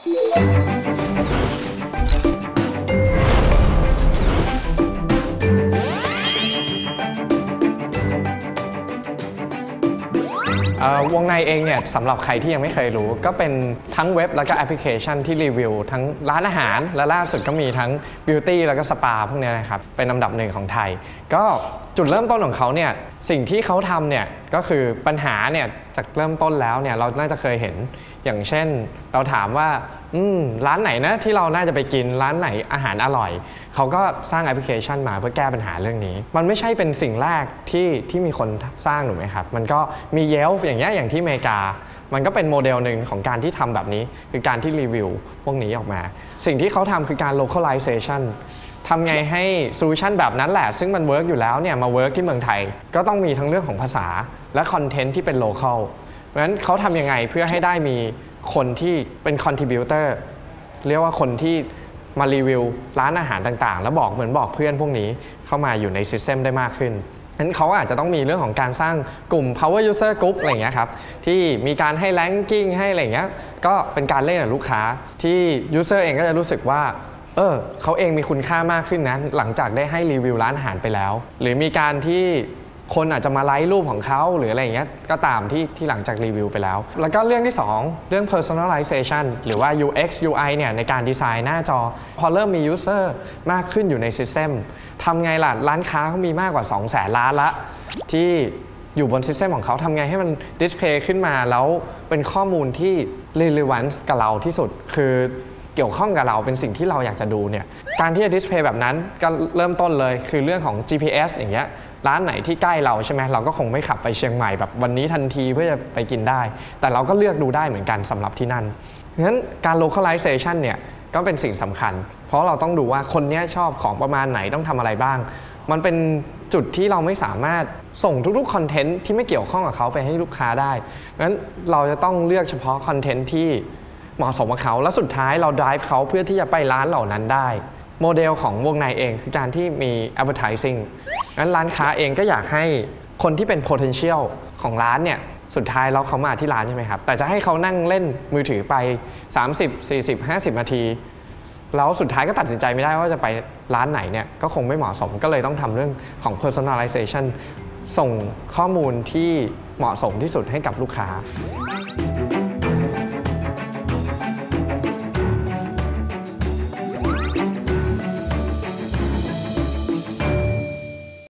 เอ่อวงในเองเนี่ยสำหรับใครที่ยังไม่เคยรู้ ก็เป็นทั้งเว็บแล้วก็แอปพลิเคชันที่รีวิว ทั้งร้านอาหาร และล่าสุดก็มีทั้งบิวตี้แล้วก็สปาพวกเนี้ยนะครับ เป็นลำดับหนึ่งของไทย ก็ จุดเริ่มต้นของเขาเนี่ยสิ่งที่เขาทำเนี่ยก็คือปัญหาเนี่ยจากเริ่มต้นแล้วเนี่ยเราน่าจะเคยเห็นอย่างเช่น เราถามว่าอืมร้านไหนนะที่เราน่าจะไปกินร้านไหนอาหารอร่อย เขาก็สร้างแอปพลิเคชันมาเพื่อแก้ปัญหาเรื่องนี้ มันไม่ใช่เป็นสิ่งแรกที่ที่มีคนสร้างถูกไหมครับ มันก็มีเยลอย่างเงี้ยอย่างที่อเมริกา มันก็เป็นโมเดลหนึ่งของการที่ทำแบบนี้ คือการที่รีวิวพวกนี้ออกมา สิ่งที่เขาทำคือการ localization ทำไงให้โซลูชันแบบนั้นแหละ ซึ่งมันเวิร์กอยู่แล้วเนี่ยมาเวิร์กที่เมืองไทย ก็ต้องมีทั้งเรื่องของภาษาและคอนเทนต์ที่เป็นโลเคอลเพราะฉะนั้นเขาทำยังไงเพื่อให้ได้มีคนที่เป็นคอนทิบิวเตอร์เรียกว่าคนที่มารีวิวร้านอาหารต่างๆ แล้วบอกเหมือนบอกเพื่อนพวกนี้เข้ามาอยู่ในซิสเต็มได้มากขึ้นนั้นเขาอาจจะต้องมีเรื่องของการสร้างกลุ่ม power user group อะไรอย่างเงี้ยครับ ที่มีการให้ ranking ให้อะไรอย่างเงี้ย ก็เป็นการเล่นกับลูกค้าที่ user เองก็จะรู้สึกว่า เออเขาเองมีคุณค่ามากขึ้นนะหลังจากได้ให้รีวิวร้านอาหารไปแล้ว หรือมีการที่คนอาจจะมาไลค์รูปของเขาหรืออะไรอย่างเงี้ยก็ตามที่ที่หลังจากรีวิวไปแล้ว แล้วก็เรื่องที่ 2 เรื่อง personalization หรือว่า UX UI เนี่ยในการดีไซน์หน้าจอ พอเริ่มมี user มากขึ้นอยู่ใน system ทำไงล่ะ ร้านค้าเขามีมากกว่า 2 0 0แสนล้านละ ที่อยู่บน system ของเขาทำไงให้มัน display ขึ้นมาแล้วเป็นข้อมูลที่ relevant กับเราที่สุดคือ เกี่ยวข้องกับเราเป็นสิ่งที่เราอยากจะดูเนี่ยการที่จะดิสเพย์แบบนั้นก็เริ่มต้นเลยคือเรื่องของ GPS อย่างเงี้ยร้านไหนที่ใกล้เราใช่ไหมเราก็คงไม่ขับไปเชียงใหม่แบบวันนี้ทันทีเพื่อจะไปกินได้ แต่เราก็เลือกดูได้เหมือนกันสำหรับที่นั่นงั้นการ localization เนี่ยก็เป็นสิ่งสำคัญ เพราะเราต้องดูว่าคนเนี้ยชอบของประมาณไหนต้องทำอะไรบ้าง มันเป็นจุดที่เราไม่สามารถส่งทุกๆคอนเทนต์ที่ไม่เกี่ยวข้องกับเขาไปให้ลูกค้าได้งั้นเราจะต้องเลือกเฉพาะคอนเทนต์ที่ เหมาะสมกับเขาแล้วสุดท้ายเรา drive เขาเพื่อที่จะไปร้านเหล่านั้นได้ โมเดลของวงในเองคือการที่มี advertising งั้นร้านค้าเองก็อยากให้คนที่เป็น potential ของร้านเนี่ยสุดท้ายแล้วเขามาที่ร้านใช่ไหมครับ แต่จะให้เขานั่งเล่นมือถือไป 30 40 50 นาที แล้วสุดท้ายก็ตัดสินใจไม่ได้ว่าจะไปร้านไหนเนี่ยก็คงไม่เหมาะสมก็เลยต้องทำเรื่องของ personalization ส่งข้อมูลที่เหมาะสมที่สุดให้กับลูกค้า